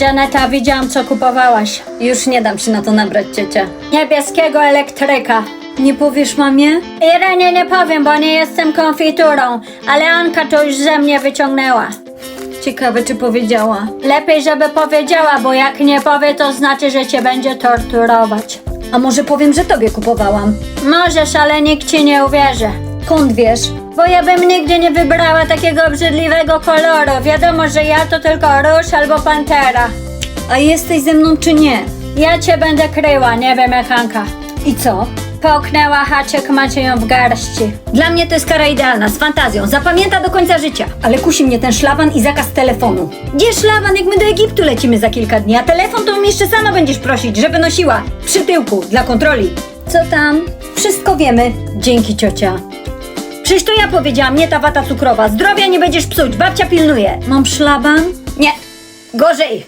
Janeta, widziałam co kupowałaś. Już nie dam się na to nabrać, ciocia. Niebieskiego elektryka. Nie powiesz mamie? Irenie nie powiem, bo nie jestem konfiturą, ale Anka to już ze mnie wyciągnęła. Ciekawe, czy powiedziała. Lepiej, żeby powiedziała, bo jak nie powie, to znaczy, że cię będzie torturować. A może powiem, że tobie kupowałam? Możesz, ale nikt ci nie uwierzy. Skąd wiesz? Bo ja bym nigdy nie wybrała takiego obrzydliwego koloru. Wiadomo, że ja to tylko róż albo pantera. A jesteś ze mną czy nie? Ja cię będę kryła, nie wiem jak Anka. I co? Połknęła haczyk, macie ją w garści. Dla mnie to jest kara idealna, z fantazją. Zapamięta do końca życia. Ale kusi mnie ten szlaban i zakaz telefonu. Gdzie szlaban, jak my do Egiptu lecimy za kilka dni? A telefon to mi jeszcze sama będziesz prosić, żeby nosiła. Przy tyłku, dla kontroli. Co tam? Wszystko wiemy. Dzięki, ciocia. Przecież to ja powiedziałam, nie ta wata cukrowa. Zdrowia nie będziesz psuć, babcia pilnuje. Mam szlaban? Nie. Gorzej.